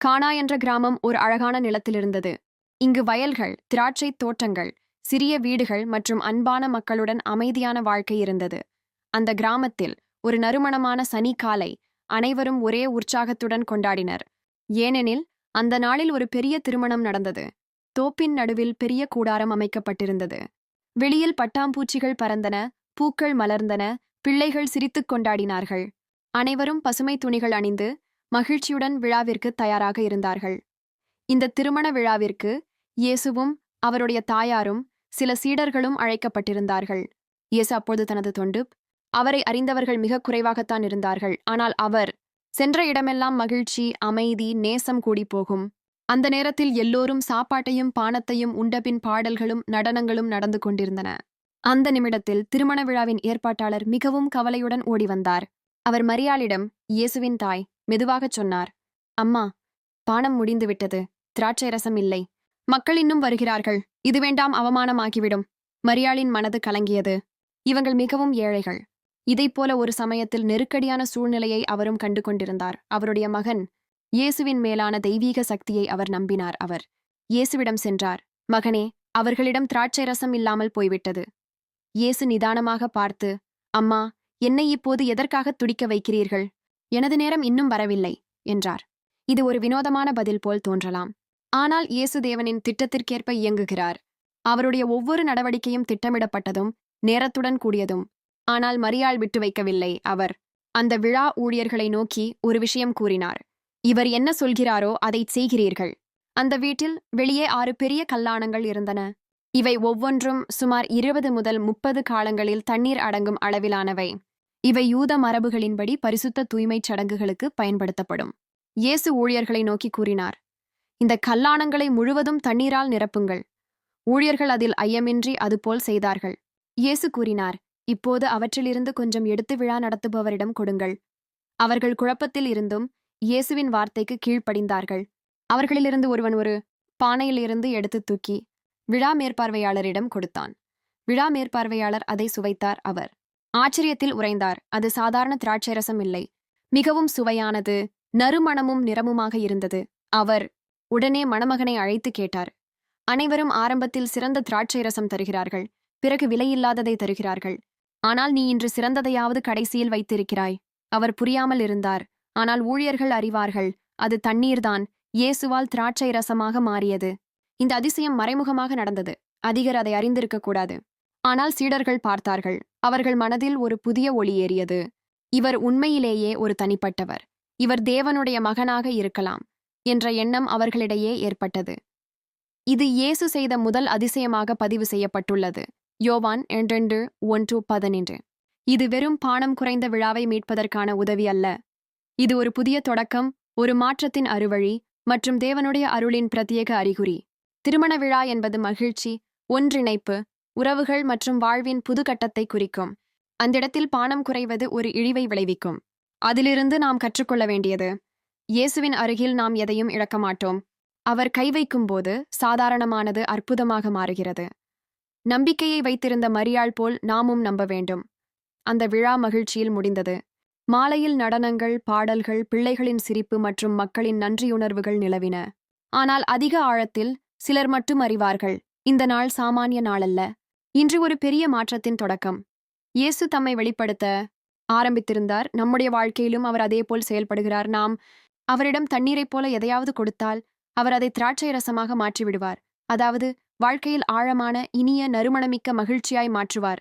கானா என்ற கிராமம் ஒரு அழகான நிலத்தில் இருந்தது. இங்கு வயல்கள் திராட்சை தோட்டங்கள் சிறிய வீடுகள் மற்றும் அன்பான மக்களுடன் அமைதியான வாழ்க்கை இருந்தது. அந்த கிராமத்தில் ஒரு நறுமணமான சனி காலை அனைவரும் ஒரே உற்சாகத்துடன் கொண்டாடினர். ஏனெனில் அந்த நாளில் ஒரு பெரிய திருமணம் நடந்தது. தோப்பின் நடுவில் பெரிய கூடாரம் அமைக்கப்பட்டிருந்தது. வெளியில் பட்டாம்பூச்சிகள் பறந்தன பூக்கள் மலர்ந்தன பிள்ளைகள் சிரித்துக் கொண்டாடினார்கள். அனைவரும் பசுமை துணிகள் அணிந்து மகிழ்ச்சியுடன் விழாவிற்கு தயாராக இருந்தார்கள். இந்த திருமண விழாவிற்கு இயேசுவும் அவருடைய தாயாரும் சில சீடர்களும் அழைக்கப்பட்டிருந்தார்கள். இயேசு அப்போது தனது தொண்டு அவரை அறிந்தவர்கள் மிக குறைவாகத்தான் இருந்தார்கள். ஆனால் அவர் சென்ற இடமெல்லாம் மகிழ்ச்சி அமைதி நேசம் கூடி போகும். அந்த நேரத்தில் எல்லோரும் சாப்பாட்டையும் பானத்தையும் உண்டபின் பாடல்களும் நடனங்களும் நடந்து கொண்டிருந்தன. அந்த நிமிடத்தில் திருமண விழாவின் ஏற்பாட்டாளர் மிகவும் கவலையுடன் ஓடி வந்தார். அவர் மரியாளிடம் இயேசுவின் தாய் மெதுவாகச் சொன்னார் அம்மா பானம் முடிந்துவிட்டது திராட்சை ரசம் இல்லை. மக்கள் இன்னும் வருகிறார்கள் இது வேண்டாம் அவமானமாகிவிடும். மரியாளின் மனது கலங்கியது. இவங்கள் மிகவும் ஏழைகள். இதைப்போல ஒரு சமயத்தில் நெருக்கடியான சூழ்நிலையை அவரும் கண்டு கொண்டிருந்தார் அவருடைய மகன் இயேசுவின் மேலான தெய்வீக சக்தியை அவர் நம்பினார். அவர் இயேசுவிடம் சென்றார் மகனே அவர்களிடம் திராட்சை ரசம் இல்லாமல் போய்விட்டது. இயேசு நிதானமாக பார்த்து அம்மா என்னை இப்போது எதற்காக துடிக்க வைக்கிறீர்கள்? எனது நேரம் இன்னும் வரவில்லை என்றார். இது ஒரு வினோதமான பதில் போல் தோன்றலாம். ஆனால் இயேசுதேவனின் திட்டத்திற்கேற்ப இயங்குகிறார். அவருடைய ஒவ்வொரு நடவடிக்கையும் திட்டமிடப்பட்டதும் நேரத்துடன் கூடியதும். ஆனால் மரியாள் விட்டு வைக்கவில்லை அவர். அந்த விழா ஊழியர்களை நோக்கி ஒரு விஷயம் கூறினார். இவர் என்ன சொல்கிறாரோ அதைச் செய்கிறீர்கள். அந்த வீட்டில் வெளியே ஆறு பெரிய கல்லாணங்கள் இருந்தன. இவை ஒவ்வொன்றும் சுமார் இருபது முதல் முப்பது காலங்களில் தண்ணீர் அடங்கும் அளவிலானவை. இவை யூத மரபுகளின்படி பரிசுத்த தூய்மைச் சடங்குகளுக்கு பயன்படுத்தப்படும். இயேசு ஊழியர்களை நோக்கி கூறினார் இந்த கல்லாணங்களை முழுவதும் தண்ணீரால் நிரப்புங்கள். ஊழியர்கள் அதில் ஐயமின்றி அதுபோல் செய்தார்கள். இயேசு கூறினார் இப்போது அவற்றிலிருந்து கொஞ்சம் எடுத்து விழா நடத்துபவரிடம் கொடுங்கள். அவர்கள் குழப்பத்தில் இருந்தும் இயேசுவின் வார்த்தைக்கு கீழ்ப்படிந்தார்கள். அவர்களிலிருந்து ஒருவன் ஒரு பானையிலிருந்து எடுத்து தூக்கி விழா மேற்பார்வையாளரிடம் கொடுத்தான். விழா மேற்பார்வையாளர் அதை சுவைத்தார். அவர் ஆச்சரியத்தில் உறைந்தார். அது சாதாரண திராட்சை ரசம் இல்லை. மிகவும் சுவையானது நறுமணமும் நிறமுமாக இருந்தது. அவர் உடனே மணமகனை அழைத்து கேட்டார். அனைவரும் ஆரம்பத்தில் சிறந்த திராட்சை ரசம் தருகிறார்கள். பிறகு விலையில்லாததை தருகிறார்கள். ஆனால் நீ இன்று சிறந்ததையாவது கடைசியில் வைத்திருக்கிறாய். அவர் புரியாமல் இருந்தார். ஆனால் ஊழியர்கள் அறிவார்கள். அது தண்ணீர்தான். இயேசுவால் திராட்சை ரசமாக மாறியது. இந்த அதிசயம் மறைமுகமாக நடந்தது. அதிகர் அதை அறிந்திருக்க கூடாது. ஆனால் சீடர்கள் பார்த்தார்கள். அவர்கள் மனதில் ஒரு புதிய ஒளி ஏறியது. இவர் உண்மையிலேயே ஒரு தனிப்பட்டவர். இவர் தேவனுடைய மகனாக இருக்கலாம் என்ற எண்ணம் அவர்களிடையே ஏற்பட்டது. இது இயேசு செய்த முதல் அதிசயமாக பதிவு செய்யப்பட்டுள்ளது. யோவான் இரண்டு ஒன்று பதினின்று. இது வெறும் பானம் குறைந்த விழாவை மீட்பதற்கான உதவி அல்ல. இது ஒரு புதிய தொடக்கம் ஒரு மாற்றத்தின் அறுவழி மற்றும் தேவனுடைய அருளின் பிரத்யேக அறிகுறி. திருமண விழா என்பது மகிழ்ச்சி ஒன்றிணைப்பு உறவுகள் மற்றும் வாழ்வின் புது கட்டத்தை குறிக்கும். அந்த இடத்தில் பானம் குறைவது ஒரு இழிவை விளைவிக்கும். அதிலிருந்து நாம் கற்றுக்கொள்ள வேண்டியது இயேசுவின் அருகில் நாம் எதையும் இழக்க மாட்டோம். அவர் கை வைக்கும் போது சாதாரணமானது அற்புதமாக மாறுகிறது. நம்பிக்கையை வைத்திருந்த மரியாள் போல் நாமும் நம்ப வேண்டும். அந்த விழா மகிழ்ச்சியில் முடிந்தது. மாலையில் நடனங்கள் பாடல்கள் பிள்ளைகளின் சிரிப்பு மற்றும் மக்களின் நன்றியுணர்வுகள் நிலவின. ஆனால் அதிக ஆழத்தில் சிலர் மட்டும் அறிவார்கள். இந்த நாள் சாமானிய நாளல்ல. இன்று ஒரு பெரிய மாற்றத்தின் தொடக்கம். இயேசு தம்மை வெளிப்படுத்த ஆரம்பித்திருந்தார். நம்முடைய வாழ்க்கையிலும் அவர் அதேபோல் செயல்படுகிறார். நாம் அவரிடம் தண்ணீரைப் போல எதையாவது கொடுத்தால் அவர் அதை திராட்சை ரசமாக மாற்றிவிடுவார். அதாவது வாழ்க்கையில் ஆழமான இனிய நறுமணமிக்க மகிழ்ச்சியாய் மாற்றுவார்.